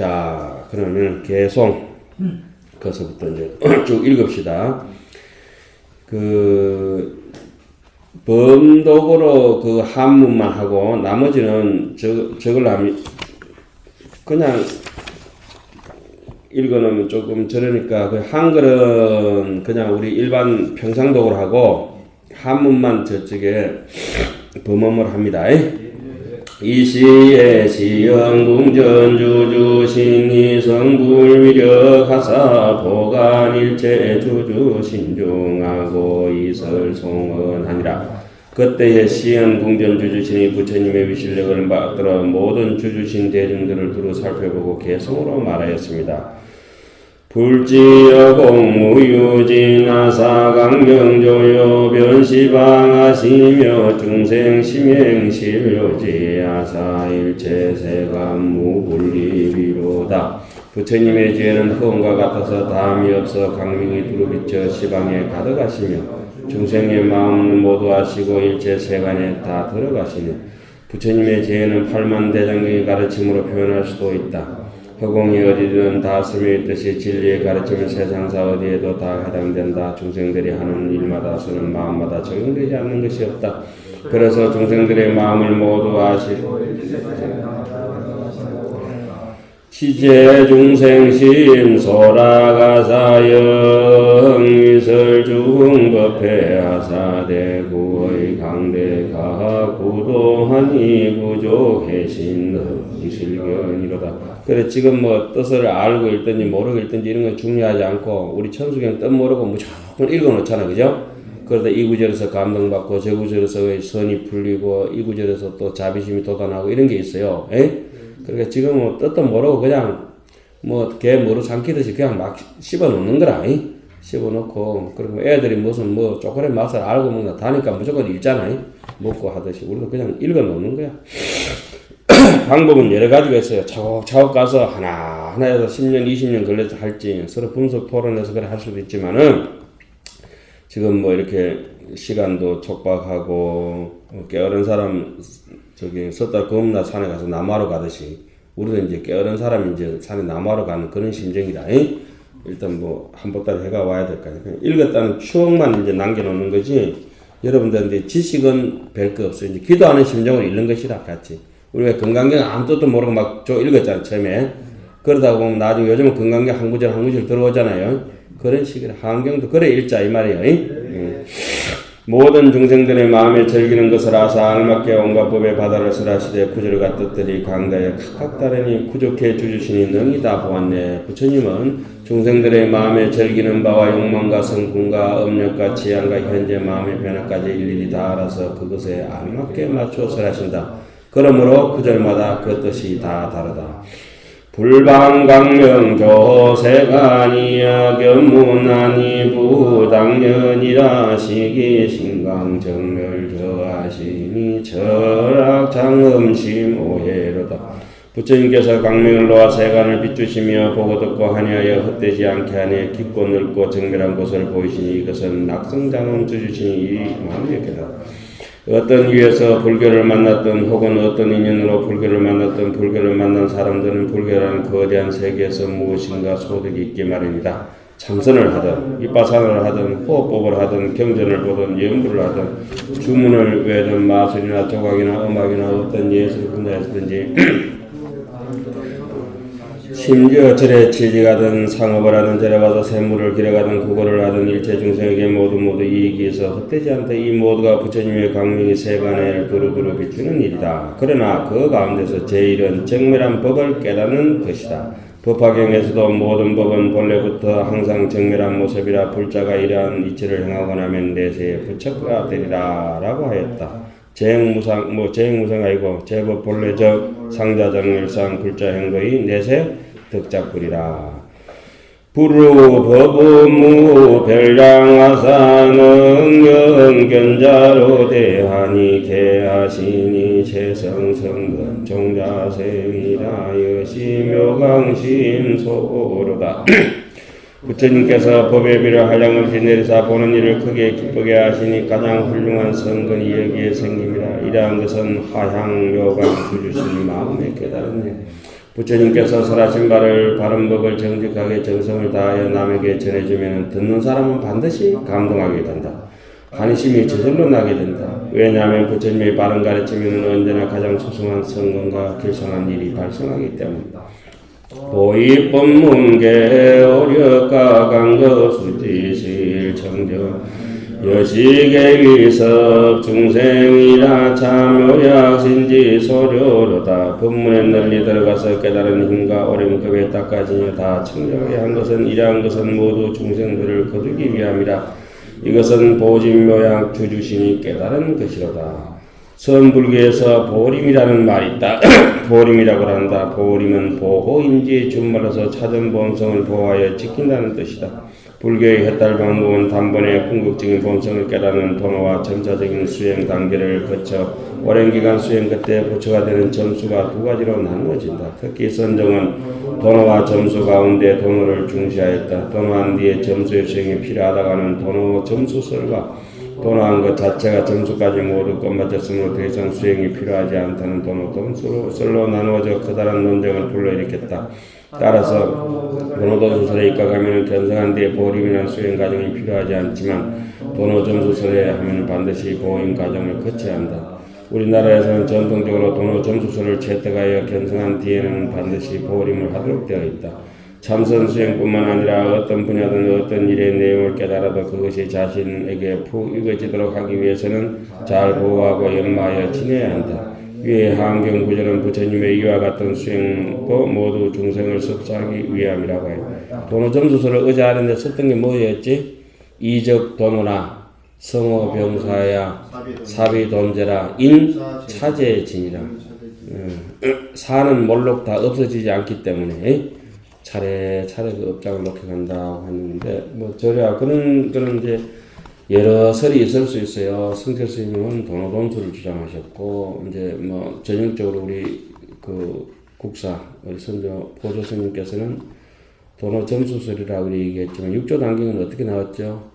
자, 그러면 개송. 거기서부터 이제 쭉 읽읍시다. 그, 범독으로 그 한문만 하고, 나머지는 저, 저걸 하면, 그냥 읽어놓으면 조금 저러니까 그 한글은 그냥 우리 일반 평상독으로 하고, 한문만 저쪽에 범음을 합니다. 이 시에 시영궁전 주주 신이 성불위력하사 보관일체 주주 신중하고 이설송언하니라 그때에 시연 궁전 주주신이 부처님의 위실력을 받들어 모든 주주신 대중들을 두루 살펴보고 개성으로 말하였습니다. 불지여 공 무유진하사 강경조요 변시방하시며 중생심행실요지하사 일체세간무불리비로다 부처님의 죄는 흠과 같아서 다함이 없어 강명이 두루비쳐 시방에 가득하시며 중생의 마음은 모두 아시고 일체 세간에 다 들어가시니 부처님의 죄는 팔만 대장경의 가르침으로 표현할 수도 있다. 허공이 어디든 다 스며 있듯이 진리의 가르침은 세상사 어디에도 다 해당된다. 중생들이 하는 일마다 쓰는 마음마다 적용되지 않는 것이 없다. 그래서 중생들의 마음을 모두 아시고 시제 중생심 소라가사영 위설중법회 하사대 구의 강대가 구도하 니 구조해신 실견이로다. 그래 지금 뭐 뜻을 알고 읽든지 모르고 읽든지 이런 건 중요하지 않고 우리 천수경 뜻 모르고 무조건 읽어놓잖아 그죠? 그러다 이 구절에서 감동받고 저 구절에서 선이 풀리고 이 구절에서 또 자비심이 돋아나고 이런 게 있어요. 에? 그러니까 지금 뭐 뜻도 모르고 그냥 뭐개 모르 삼키듯이 그냥 막 씹어 놓는 거라. 이? 씹어 놓고 그리고 애들이 무슨 뭐 초콜릿 맛을 알고 먹나 다니까 무조건 읽잖아. 이? 먹고 하듯이 우리도 그냥 읽어 놓는 거야. 방법은 여러 가지가 있어요. 차곡차곡 가서 하나하나에서 10년, 20년 걸려서 할지 서로 분석 토론해서 그래 할 수도 있지만은 지금 뭐 이렇게 시간도 촉박하고 깨어른 사람 저기 섰다 겁나 산에 가서 나무하러 가듯이 우리도 이제 깨어른 사람이 이제 산에 나무하러 가는 그런 심정이다. 이? 일단 뭐 한 보따리 해가 와야 될 거 아니야. 읽었다는 추억만 이제 남겨놓는 거지. 여러분들한테 지식은 별거 없어요. 이제 기도하는 심정을 잃는 것이다 같이. 우리가 건강경 아무 뜻도 모르고 막 저 읽었잖아 처음에. 그러다 보면 나중에 요즘은 건강경 한 구절 한 구절 들어오잖아요. 그런 식으로 한경도 그래 읽자 이 말이에요. 응? 모든 중생들의 마음에 즐기는 것을 아사 알맞게 온갖 법의 바다를 설하시되 구절과 뜻들이 강다에 각각 다르니 구족해 주주시니 능이 다 보았네. 부처님은 중생들의 마음에 즐기는 바와 욕망과 성품과 업력과 지향과 현재 마음의 변화까지 일일이 다 알아서 그것에 알맞게 맞춰 설하신다. 그러므로 구절마다 그 뜻이 다 다르다. 불방강명 조세가니야 견문하니 부당년이라 시기 신강정멸 저하시니 철학장음심 오해로다. 부처님께서 강명을 놓아 세간을 비추시며 보고 듣고 하냐여 헛되지 않게 하니 깊고 넓고 정밀한 곳을 보이시니 이것은 낙성장음 주주시니 이 마음이 깨다 어떤 이유에서 불교를 만났던 혹은 어떤 인연으로 불교를 만났던 불교를 만난 사람들은 불교라는 거대한 세계에서 무엇인가 소득이 있기 마련이다. 참선을 하든 입바산을 하든 호흡법을 하든 경전을 보든 연구를 하든 주문을 외든 마술이나 조각이나 음악이나 어떤 예술 분야에서든지 심지어 절에 취직하든 상업을 하든 절에 와서 샘물을 길어가든 구걸을 하든 일체 중생에게 모두 모두 이익이 있어 헛되지 않다. 이 모두가 부처님의 강명이 세간에 두루두루 비추는 일이다. 그러나 그 가운데서 제일은 정밀한 법을 깨닫는 것이다. 법화경에서도 모든 법은 본래부터 항상 정밀한 모습이라 불자가 이러한 이치를 행하고 나면 내세에 부처가 되리라 라고 하였다. 재행무상 뭐 재행무상 아니고 제법 본래적 상자정일상 불자 행거의 내세 덕작불이라. 부루 법무무 별량하사는 영견자로 대하니 개하시니 재성성근 종자생이라 여시 묘강심 소로다. 부처님께서 법의 비를 한량없이 내리사 보는 일을 크게 기쁘게 하시니 가장 훌륭한 성근이 여기에 생깁니다. 이러한 것은 하향 요강 주주스님 마음에 깨달음이 부처님께서 설하신 바를 바른 법을 정직하게 정성을 다하여 남에게 전해주면 듣는 사람은 반드시 감동하게 된다. 관심이 저절로 나게 된다. 왜냐하면 부처님의 바른 가르침에는 언제나 가장 소중한 성공과 길성한 일이 발생하기 때문이다. 보이 법문계 오력가 강거 수지실 청정 여식의 위섭 중생이라 참요약 신지 소료로다 법문에 널리 들어가서 깨달은 힘과 어림급에 닦아지며 다 청정하게 한 것은 이러한 것은 모두 중생들을 거두기 위함이라 이것은 보진묘약 주주신이 깨달은 것이로다 선불교에서 보림이라는 말이 있다. 보림이라고 한다. 보림은 보호인지 준말로서 찾은 본성을 보호하여 지킨다는 뜻이다. 불교의 해탈 방법은 단번에 궁극적인 본성을 깨닫는 도노와 점차적인 수행 단계를 거쳐 오랜 기간 수행 끝에 보초가 되는 점수가 두 가지로 나누어진다. 특히 선정은 도노와 점수 가운데 도노를 중시하였다. 도노한 뒤에 점수의 수행이 필요하다가는 도노 점수설과 도노한 것 자체가 점수까지 모두 끝마쳤으므로 더 이상 수행이 필요하지 않다는 도노 점수로 나누어져 커다란 논쟁을 불러일으켰다. 따라서 도노도수설에 입각하면 견성한 뒤에 보림이나 수행 과정이 필요하지 않지만 도노 점수설에 하면 반드시 보임 과정을 거쳐야 한다. 우리나라에서는 전통적으로 도노 점수설을 채택하여 견성한 뒤에는 반드시 보림을 하도록 되어 있다. 참선 수행뿐만 아니라 어떤 분야든 어떤 일의 내용을 깨달아도 그것이 자신에게 푹 익어지도록 하기 위해서는 잘 보호하고 연마하여 지내야 한다. 위의 환경 구절은 부처님의 이와 같은 수행도 모두 중생을 섭사하기 위함이라고 해요. 도노 점수서를 어제 하는데 썼던 게 뭐였지? 이적 도노나 성어 병사야 사비 돈제라 인 차제진이라 사는 몰록 다 없어지지 않기 때문에 차례 차례 그 업장을 놓게 간다고 하는데 뭐 저야 그런 그런 이제 여러 설이 있을 수 있어요. 성철 스님은 도노돈수를 주장하셨고 이제 뭐 전형적으로 우리 그 국사 우리 선조 보조 스님께서는 도노 점수설이라고 얘기했지만 육조 단경은 어떻게 나왔죠?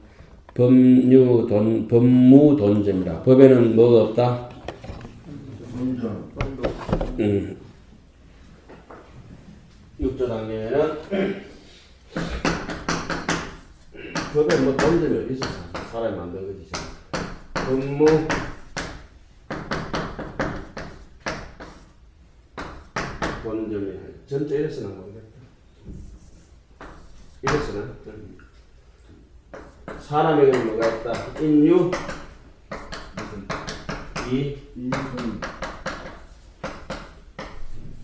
법유 돈 법무 돈점이라 법에는 뭐가 없다. 음. 육조 단계는 법에 뭐 돈점이 있어? 사람이 만든 거지. 법무 돈점이 전체 이래서는 모르겠다. 이래서는 사람에게는 뭐가 있다? 인유 이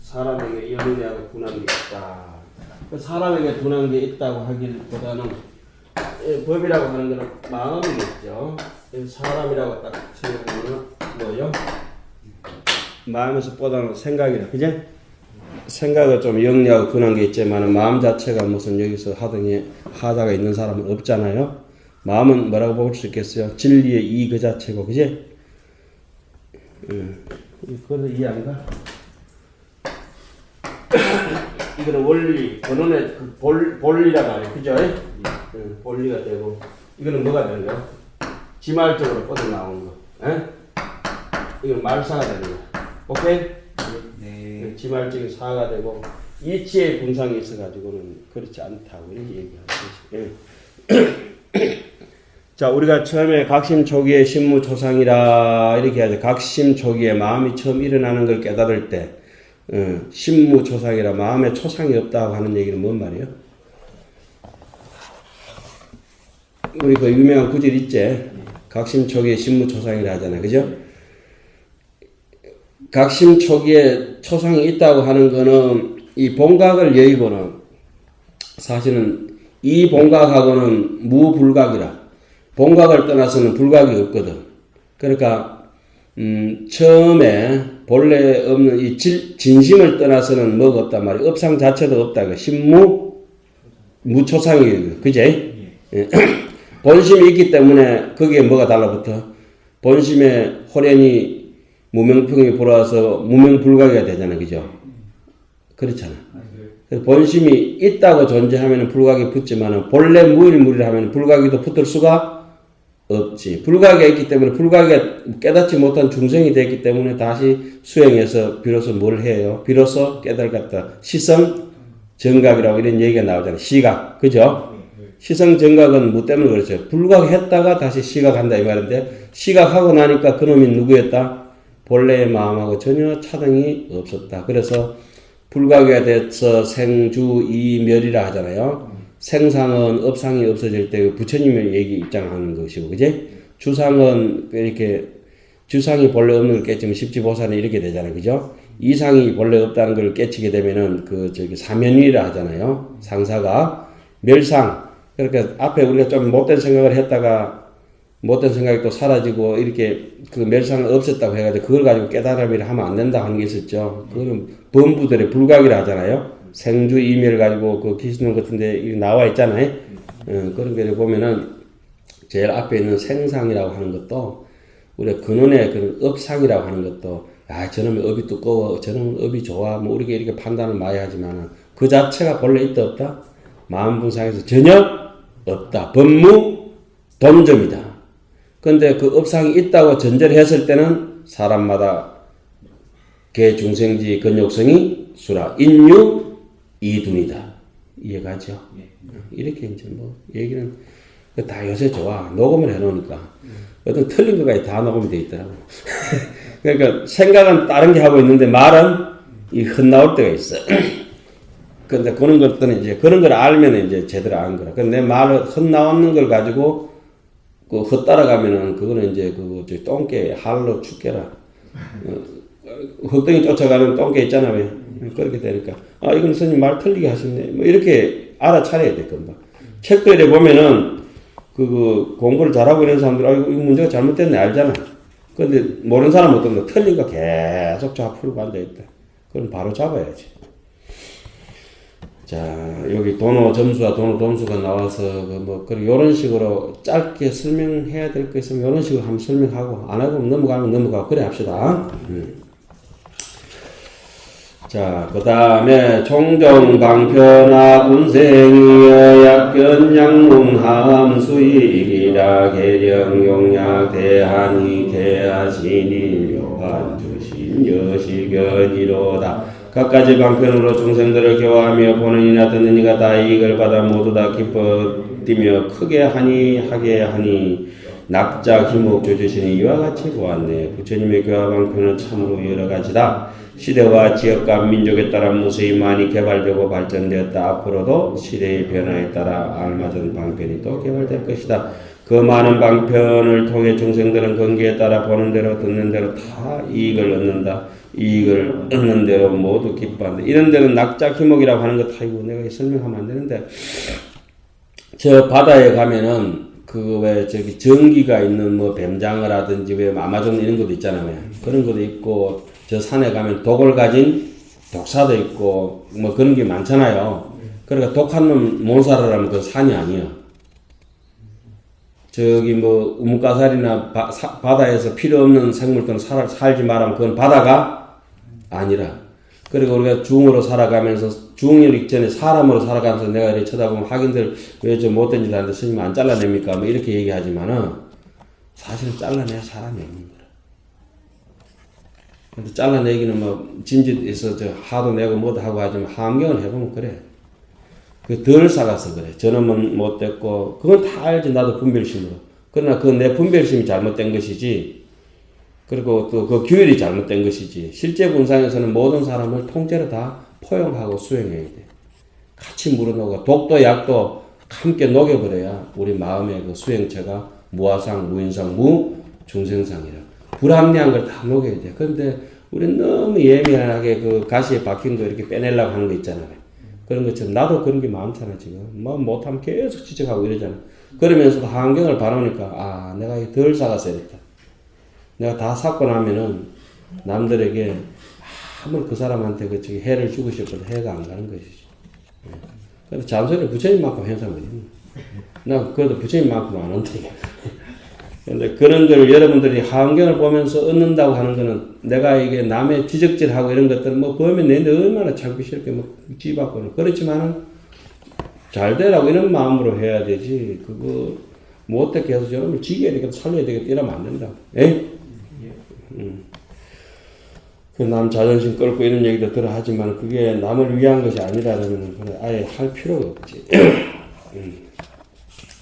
사람에게 연애하고 둔한 게 있다. 그 사람에게 둔한 게 있다고 하기보다는 예, 법이라고 하는 것은 마음이겠죠. 이 사람이라고 딱 생각하면 뭐요? 마음에서 뻗어는 생각이라, 그제? 생각을 좀 영리하고 둔한 게 있지만 마음 자체가 무슨 여기서 하등에 하다가 있는 사람은 없잖아요. 마음은 뭐라고 볼 수 있겠어요? 진리의 이 그 자체고, 그제? 음, 그걸 이해한가? 이거는 원리, 본원의 그 볼, 본리란 말이에요. 그죠? 응, 본리가 되고. 이거는 뭐가 되는 거야? 지말적으로 뻗어 나오는 거. 에? 이건 말사가 되는 거야. 오케이? 네. 지말적인 사가 되고, 이치의 분상이 있어가지고는 그렇지 않다고 이렇게 얘기하죠. 예. 자, 우리가 처음에 각심 초기에 신무 초상이라 이렇게 하죠. 각심 초기에 마음이 처음 일어나는 걸 깨달을 때, 어, 신무 초상이라 마음에 초상이 없다고 하는 얘기는 뭔 말이에요? 우리 그 유명한 구절 있지? 각심 초기에 신무 초상이라 하잖아요. 그죠? 각심 초기에 초상이 있다고 하는 거는 이 본각을 여의고는 사실은 이 본각하고는 무불각이라 본각을 떠나서는 불각이 없거든. 그러니까 음, 처음에 본래 없는 이 질, 진심을 떠나서는 뭐가 없단 말이야. 업상 자체도 없다. 그 신무 무초상이에요. 그제? 예. 본심이 있기 때문에 거기에 뭐가 달라붙어? 본심에 호련이 무명평이 불어와서 무명불각이 되잖아. 그죠? 그렇잖아. 본심이 있다고 존재하면 불각이 붙지만 본래 무일무리를 하면 불각이도 붙을 수가 없지. 불가하게 있기 때문에 불가하게 깨닫지 못한 중생이 됐기 때문에 다시 수행해서 비로소 뭘 해요? 비로소 깨달았다. 시성 정각이라고 이런 얘기가 나오잖아요. 시각. 그죠? 시성 정각은 뭐 때문에 그렇죠? 불가했다가 다시 시각한다 이 말인데 시각하고 나니까 그놈이 누구였다? 본래의 마음하고 전혀 차등이 없었다. 그래서 불가하게 돼서 생주 이멸이라 하잖아요. 생상은 업상이 없어질 때그 부처님의 얘기 입장하는 것이고, 그지? 주상은 이렇게 주상이 본래 없는 걸 깨치면 십지보살은 이렇게 되잖아요, 그죠? 이상이 본래 없다는 걸 깨치게 되면은 그 저기 사면이라 하잖아요, 상사가 멸상. 그러니까 앞에 우리가 좀 못된 생각을 했다가 못된 생각이 또 사라지고 이렇게 그 멸상을 없앴다고 해가지고 그걸 가지고 깨달음이라 하면 안 된다 하는 게 있었죠. 그거는 범부들의 불각이라 하잖아요. 생주 이멸 가지고 그 기수론 같은데 나와 있잖아요. 어, 그런 게 보면은 제일 앞에 있는 생상이라고 하는 것도 우리가 근원의 그런 업상이라고 하는 것도 야 저놈의 업이 두꺼워 저놈은 업이 좋아 뭐 우리가 이렇게 판단을 많이 하지만 그 자체가 본래 있다 없다 마음 분상에서 전혀 없다 법무 돈점이다 근데 그 업상이 있다고 전제를 했을 때는 사람마다 개 중생지 근육성이 수라 인유 이둔이다 이해가죠? 이렇게 이제 뭐 얘기는 다 요새 좋아 녹음을 해놓으니까 어떤 틀린 거가 다 녹음이 돼 있더라고. 그러니까 생각은 다른 게 하고 있는데 말은 이 헛나올 때가 있어. 근데 그런 것들은 이제 그런 걸 알면 이제 제대로 아는 거라. 근데 내 말을 헛나오는 걸 가지고 그 헛따라가면은 그거는 이제 그저 똥개 할로 죽게라. 어, 헛덩이 쫓아가는 똥개 있잖아 왜? 그렇게 되니까. 아 이건 스님 말 틀리게 하셨네. 뭐 이렇게 알아차려야 돼 금방. 책도 이래 보면은 그, 그 공부를 잘하고 이런 사람들 아 이거 이거 문제가 잘못됐네 알잖아. 근데 모르는 사람 어떤 거 틀린 거 계속 자 풀고 앉아 있다. 그럼 바로 잡아야지 자 여기 돈호 점수와 돈호 dom수가 나와서 그 뭐 그런 이런 식으로 짧게 설명해야 될 거 있으면 이런 식으로 한번 설명하고 안 하고 넘어가면 넘어가고 그래 합시다. 음. 자, 그 다음에 총정방편하 운생이여 약견 양문함 수익이라 계령 용약 대한이 대하시니 요한 주신 여시견이로다 각가지 방편으로 중생들을 교화하며 보는 이나 듣는 이가 다 이익을 받아 모두 다 기뻐 뛰며 크게 하니 하게 하니 낙자 기목 조주시니 이와 같이 보았네 부처님의 교화 방편은 참으로 여러 가지다 시대와 지역과 민족에 따라 무수히 많이 개발되고 발전되었다. 앞으로도 시대의 변화에 따라 알맞은 방편이 또 개발될 것이다. 그 많은 방편을 통해 중생들은 건기에 따라 보는 대로 듣는 대로 다 이익을 얻는다. 이익을 얻는 대로 모두 기뻐한다. 이런 데는 낙자 기목이라고 하는 것 아이고 내가 설명하면 안 되는데 저 바다에 가면은 그 왜 저기 전기가 있는 뭐 뱀장어라든지 왜 아마존 이런 것도 있잖아요. 왜. 그런 것도 있고 저 산에 가면 독을 가진 독사도 있고 뭐 그런 게 많잖아요. 그러니까 독한 놈 못 살아라면 그 산이 아니야. 저기 뭐 우뭇가살이나 바, 사- 바다에서 필요 없는 생물들은 살, 살지 말라면 그건 바다가 아니라. 그리고 우리가 중으로 살아가면서 중일 전에 사람으로 살아가면서 내가 이렇게 쳐다보면 하긴들 왜 저 못된 짓 하는데 스님 안 잘라냅니까? 뭐 이렇게 얘기하지만은 사실은 잘라내야 사람이 없는 거야. 근데 잘라내기는 뭐 진짓에서 저 하도 내고 뭐도 하고 하지만 환경을 해보면 그래. 그덜 사가서 그래. 저놈은 못됐고 그건 다 알지 나도 분별심으로. 그러나 그 내 분별심이 잘못된 것이지. 그리고 또 그 규율이 잘못된 것이지. 실제 분상에서는 모든 사람을 통째로 다 포용하고 수행해야 돼. 같이 물어놓고 독도 약도 함께 녹여버려야 우리 마음의 그 수행체가 무아상, 무인상, 무 중생상이라. 불합리한 걸 다 녹여야 돼. 그런데 우리는 너무 예민하게 그 가시에 박힌 거 이렇게 빼내려고 하는 거 있잖아요. 그런 것처럼 나도 그런 게 많잖아 지금. 뭐 못하면 계속 지적하고 이러잖아. 그러면서도 환경을 봐놓으니까 아 내가 이덜 사갔어야 됐다. 내가 다 샀고 나면은 남들에게 아무리 그 사람한테 그 저기 해를 주고 싶어도 해가 안 가는 것이지. 예. 근데 잔소리 부처님만큼 행사하면 있나? 나 그래도 부처님만큼 안 한다. 근데 그런 걸 여러분들이 환경을 보면서 얻는다고 하는 거는 내가 이게 남의 지적질하고 이런 것들은 뭐 보면 내데 얼마나 참기 싫게 뭐 쥐받고는 그렇지만은 잘 되라고 이런 마음으로 해야 되지 그거 뭐 어떻게 해서 저놈을 지겨야 되겠다, 살려야 되겠다, 이러면 안 된다. 에? 음. 그남 자존심 끌고 이런 얘기도 들어 하지만 그게 남을 위한 것이 아니라면 그건 아예 할 필요가 없지. 음.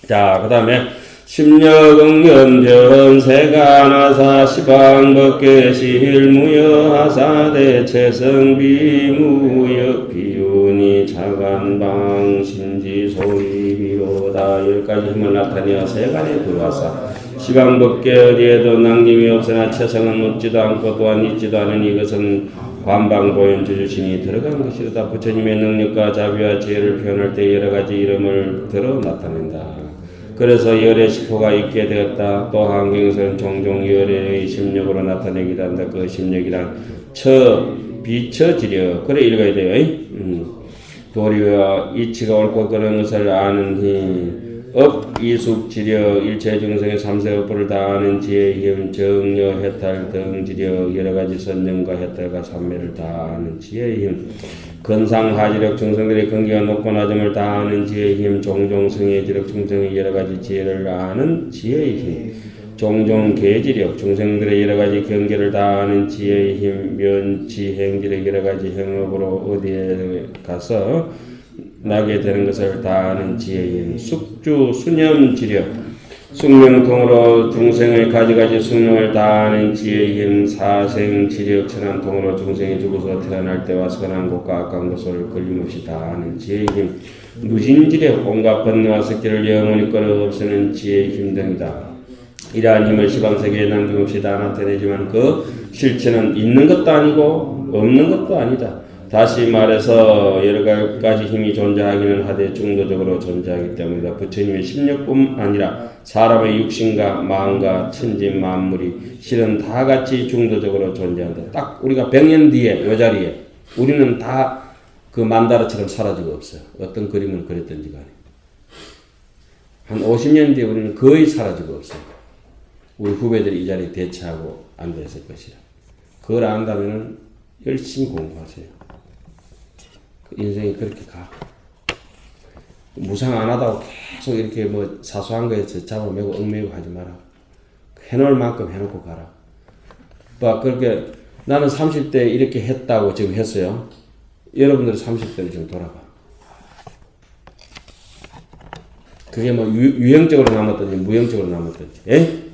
자, 그 다음에 십력응연 변세가 나사 시방법계 실무여하사 대체성비 무역 비운이 자간방 신지 소위 비로다 열가지 힘을 나타내어 세간에 들어와사 시방법계 어디에도 남김이 없으나 체성은 묻지도 않고 또한 있지도 않은 이것은 관방보현 주주신이 들어간 것이로다 부처님의 능력과 자비와 지혜를 표현할 때 여러 가지 이름을 들어 나타낸다. 그래서 열의 시포가 있게 되었다. 또 한경에서는 종종 열의 심력으로 나타내기도 한다. 그 심력이란 처, 비처지려. 그래 읽어야 돼요. 이? 음. 도리와 이치가 옳고 그런 것을 아는 힘. 업, 이숙, 지려, 일체 중생의 삼세업보를 다 아는 지혜의 힘, 정려, 해탈 등 지려, 여러 가지 선정과 해탈과 삼매를 다 아는 지혜의 힘, 근상, 하지력, 중생들의 근기가 높고 낮음을 다 아는 지혜의 힘, 종종, 성의 지력, 중생의 여러 가지 지혜를 아는 지혜의 힘, 종종, 계지력, 중생들의 여러 가지 경계를 다 아는 지혜의 힘, 면치, 행지력, 여러 가지 행업으로 어디에 가서 나게 되는 것을 다 아는 지혜인 숙주 수념 지력 숙명통으로 중생의 가지가지 숙명을 다 아는 지혜인 사생 지력 천안통으로 중생이 죽어서 태어날 때와 선한 곳과 악한 곳을 걸림없이 다 아는 지혜의 힘 무진지력 온갖 번뇌와 습기를 영원히 끌어 없애는 지혜의 힘 등이다. 이러한 힘을 시방세계에 남김없이 다 나타내지만 그 실체는 있는 것도 아니고 없는 것도 아니다. 다시 말해서 여러 가지 힘이 존재하기는 하되 중도적으로 존재하기 때문이다. 부처님의 심력뿐 아니라 사람의 육신과 마음과 천지 만물이 실은 다 같이 중도적으로 존재한다. 딱 우리가 100년 뒤에 이 자리에 우리는 다 그 만다라처럼 사라지고 없어요. 어떤 그림을 그렸든지 간에. 한 50년 뒤에 우리는 거의 사라지고 없어요. 우리 후배들이 이 자리에 대체하고 앉아있을 것이라. 그걸 안다면 열심히 공부하세요. 그 인생이 그렇게 가. 무상 안 하다고 계속 이렇게 뭐 사소한 거에 잡아매고 얽매고 하지 마라. 해놓을 만큼 해놓고 가라. 막 그렇게 나는 30대 이렇게 했다고 지금 했어요. 여러분들 30대를 좀 돌아봐. 그게 뭐 유, 형적으로 남았든지 무형적으로 남았든지. 에?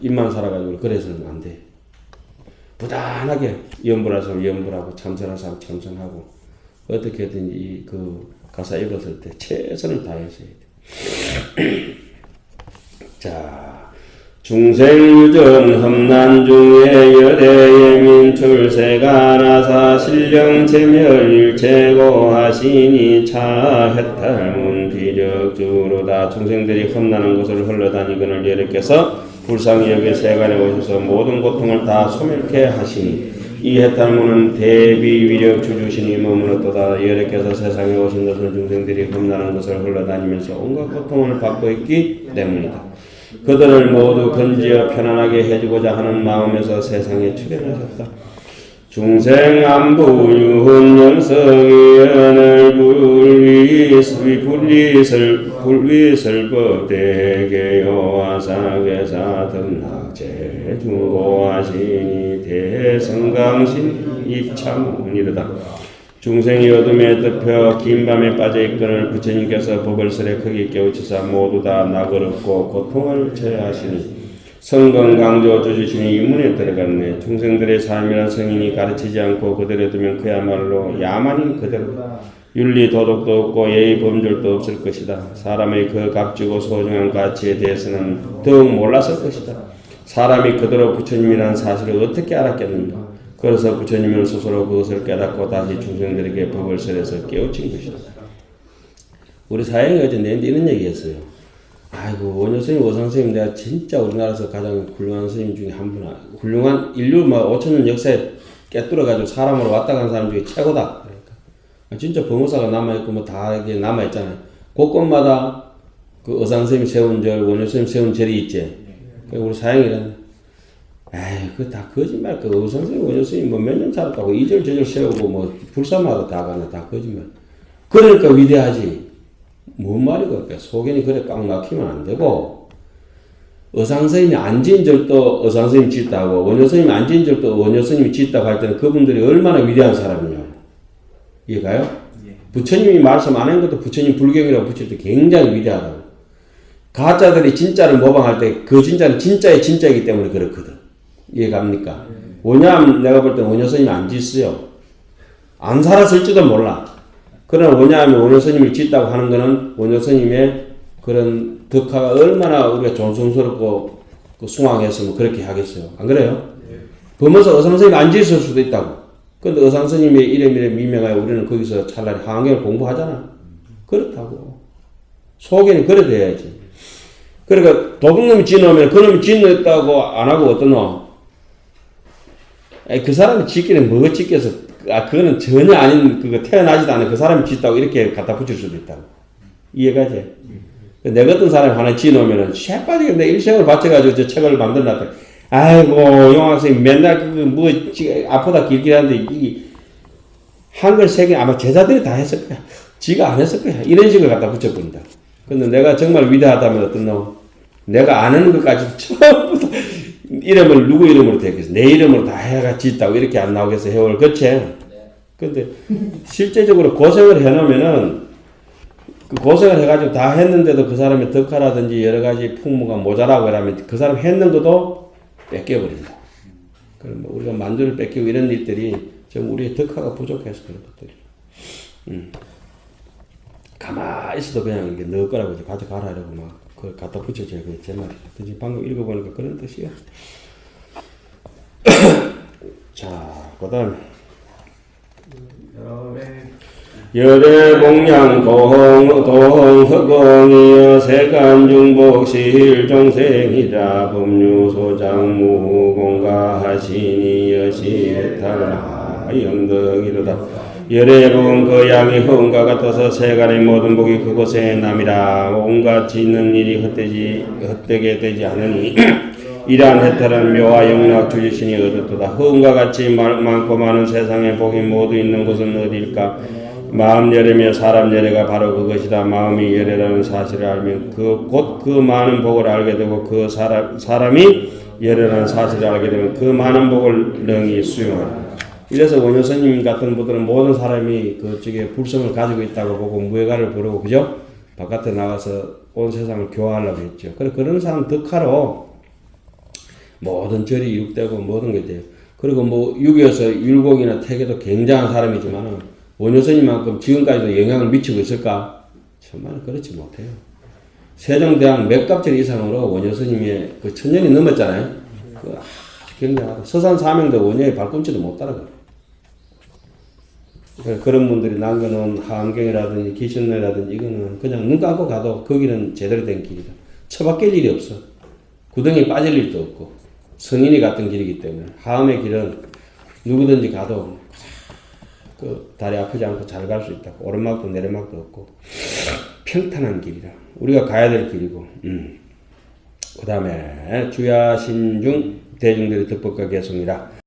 입만 살아가지고 그래서는 안 돼. 부단하게 염불할 사람 염불하고 참선할 사람 참선하고 어떻게든지 그 가사 읽었을 때 최선을 해야 돼. 자, 중생유전 험난 중에 열애예민 출세가 나사 신령 제멸 일체고 하시니 차 해탈문 비력주로 다 중생들이 험난한 곳을 흘러다니거늘 여러께서 불쌍히 여기 세간에 오셔서 모든 고통을 다 소멸케 하시니 이 해탈문은 대비 위력 주주신이 머무렀도다 여러께서 세상에 오신 것은 중생들이 험난한 것을 흘러다니면서 온갖 고통을 받고 있기 때문이다. 그들을 모두 건지어 편안하게 해주고자 하는 마음에서 세상에 출현하셨다. 중생 안부 유훈 영성이 연을 불리슬 불리슬 불리슬 법 대개요와 사계사 등낙 제 주고하시니 대성강신 입참이르다. 중생이 어둠에 덮여 긴 밤에 빠져 있거늘 부처님께서 법을 설에 크게 깨우치사 모두 다 얻고 고통을 제하시니 성건 강조 주주신이 인문에 들어갔네. 중생들의 삶이란 성인이 가르치지 않고 그대로 두면 그야말로 야만인 그대로다. 윤리 도덕도 없고 예의 범절도 없을 것이다. 사람의 그 값지고 소중한 가치에 대해서는 더욱 몰랐을 것이다. 사람이 그대로 부처님이라는 사실을 어떻게 알았겠는가? 그래서 부처님은 스스로 그것을 깨닫고 다시 중생들에게 법을 설해서 깨우친 것이다. 우리 사형이 어제 내한테 이런 얘기했어요. 아이고 원효 스님, 오상 스님 내가 진짜 우리나라에서 가장 훌륭한 스님 중에 한 분, 훌륭한 인류 뭐 5천 년 역사에 깨뚫어가지고 사람으로 왔다 간 사람 중에 최고다. 그러니까 진짜 범호사가 남아있고 뭐 다 이게 남아있잖아요. 곳곳마다 그 어상 스님 세운 절, 원효 스님 세운 절이 있지. 우리 사형이라는 에이, 그 다 거짓말. 그 의선생님, 원효스님 뭐 몇 년 살았다고 이절 저절 세우고 뭐 불사마다 다 가나 다 거짓말. 그러니까 위대하지. 뭔 말이고 그러니까 소견이 그래 꽉 막히면 안 되고 의상선생님이 안진 절도 의상선생님이 짓다고 원효선생님이 안진 절도 원효선생님이 짓다고 할 때는 그분들이 얼마나 위대한 사람이냐 이해가요? 예. 부처님이 말씀 안 한 것도 부처님 불경이라고 붙일 때 굉장히 위대하다고 가짜들이 진짜를 모방할 때 그 진짜는 진짜의 진짜이기 때문에 그렇거든 이해 갑니까? 왜냐하면 내가 볼 때는 원효선생님이 안 짓어요 안 살았을지도 몰라 그러나 왜냐하면 원효스님을 짓다고 하는 것은 원효스님의 그런 덕화가 얼마나 우리가 존성스럽고 그 숭앙했으면 그렇게 하겠어요. 안 그래요? 보면서 의상스님이 안 짓을 수도 있다고. 근데 의상스님의 이름이래 미명하여 우리는 거기서 차라리 하경을 공부하잖아. 그렇다고. 속에는 그래 돼야지. 그러니까 도둑놈이 짓놓으면 그놈이 짓냈다고 안 하고 어떤 놈? 아니, 그 사람이 짓기는 뭐 짓겠어. 아, 그거는 전혀 아닌, 그거 태어나지도 않은 그 사람이 짓다고 이렇게 갖다 붙일 수도 있다고. 이해가지? 내 같은 사람이 하나 지어놓으면은, 쇠빠지게 내 일생을 바쳐가지고 저 책을 만들어놨다. 아이고, 용학생이 맨날 그, 뭐, 지, 아프다 길길 하는데, 이게, 한글 세개 아마 제자들이 다 했을 거야. 지가 안 했을 거야. 이런 식으로 갖다 붙여버린다. 근데 내가 정말 위대하다면 어떤 놈? 내가 아는 것까지 전부 다 이름을 누구 이름으로 되겠어? 내 이름으로 다 해가 짓다고 이렇게 안 나오겠어? 해월 그치? 근데 실제적으로 고생을 해놓으면은 그 고생을 해가지고 다 했는데도 그 사람의 덕화라든지 여러 가지 풍무가 모자라고 그러면 그 사람 했는 것도 뺏겨버린다. 그럼 뭐 우리가 만두를 뺏기고 이런 일들이 좀 우리의 덕화가 부족해서 그런 것들이. 음. 가만히 있어도 그냥 이게 너 거라고 이제 가져가라 이러고 막 그걸 갖다 붙여줘야 그게 제 말이야. 근데 방금 읽어보니까 그런 뜻이야. 자, 그 다음에 열애 열애공양 도홍 도홍허공이여 세간 중복실 종생이라 법류 소장 무공가하시니 여 시해탈나 영덕이로다 열애로운 그 양이 흥과 같아서 세간의 모든 복이 그곳에 남이라 온갖 짓는 일이 헛되지 헛되게 되지 않으니 이러한 혜택은 묘와 영락 주지신이 얻었도다. 흥과 같이 많- 많고 많은 세상에 복이 모두 있는 곳은 어디일까? 마음 열애며 사람 열애가 바로 그것이다. 마음이 열애라는 사실을 알면 그곧 그 많은 복을 알게 되고 그 사람 사람이 열애라는 사실을 알게 되면 그 많은 복을 능히 수용한다. 이래서 원효스님 같은 분들은 모든 사람이 그쪽에 불성을 가지고 있다고 보고 무예가를 부르고 그죠? 바깥에 나가서 온 세상을 교화하려고 했죠. 그래 그런 사람 덕하로 모든 절이 이룩되고 모든 게 돼요. 그리고 뭐 유교에서 율곡이나 태계도 굉장한 사람이지만 원효스님만큼 지금까지도 영향을 미치고 있을까? 정말 그렇지 못해요. 세종대왕 몇 갑절 이상으로 원효스님의 그 천년이 넘었잖아요. 그 아주 굉장하다. 서산 사명도 원효의 발꿈치도 못 따라가. 그러니까 그런 분들이 남겨놓은 하암경이라든지 기신론이라든지 이거는 그냥 눈 감고 가도 거기는 제대로 된 길이다. 처박힐 일이 없어. 구덩이 빠질 일도 없고 성인이 갔던 길이기 때문에 하암의 길은 누구든지 가도 그 다리 아프지 않고 잘 갈 수 있다고 오르막도 내리막도 없고 평탄한 길이다. 우리가 가야 될 길이고. 음. 그 다음에 주야신중 대중들의 덕법과 개성이라